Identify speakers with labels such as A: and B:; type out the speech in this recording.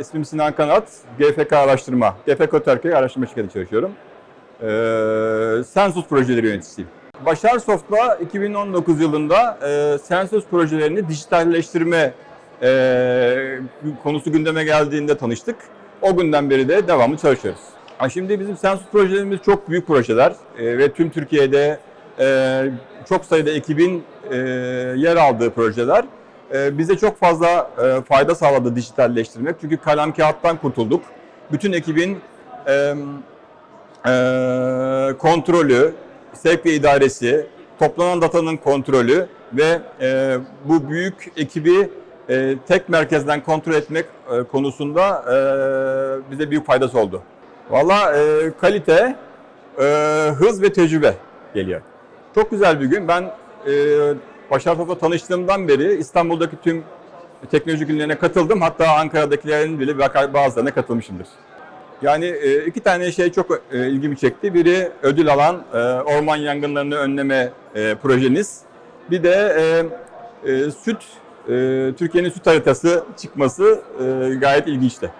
A: İsmim Sinan Kanat, GFK Araştırma, GFK Türkiye Araştırma Şirketi çalışıyorum. Ee, Sensus projeleri yöneticisiyim. Başar Soft'la 2019 yılında e, Sensus projelerini dijitalleştirme e, konusu gündeme geldiğinde tanıştık. O günden beri de devamlı çalışıyoruz. Ha, Şimdi bizim Sensus projelerimiz çok büyük projeler e, ve tüm Türkiye'de e, çok sayıda ekibin e, yer aldığı projeler. E, bize çok fazla e, fayda sağladı dijitalleştirmek. Çünkü kalem kağıttan kurtulduk. Bütün ekibin e, e, kontrolü, sevk ve idaresi, toplanan datanın kontrolü ve e, bu büyük ekibi e, tek merkezden kontrol etmek e, konusunda e, bize büyük faydası oldu. Valla e, kalite, e, hız ve tecrübe geliyor. Çok güzel bir gün. Ben e, Başar Sof'la tanıştığımdan beri İstanbul'daki tüm teknoloji günlerine katıldım. Hatta Ankara'dakilerin bile bazılarına katılmışımdır. Yani e, iki tane şey çok e, ilgimi çekti. Biri ödül alan e, orman yangınlarını önleme projeniz. Bir de süt, Türkiye'nin süt haritası çıkması gayet ilginçti.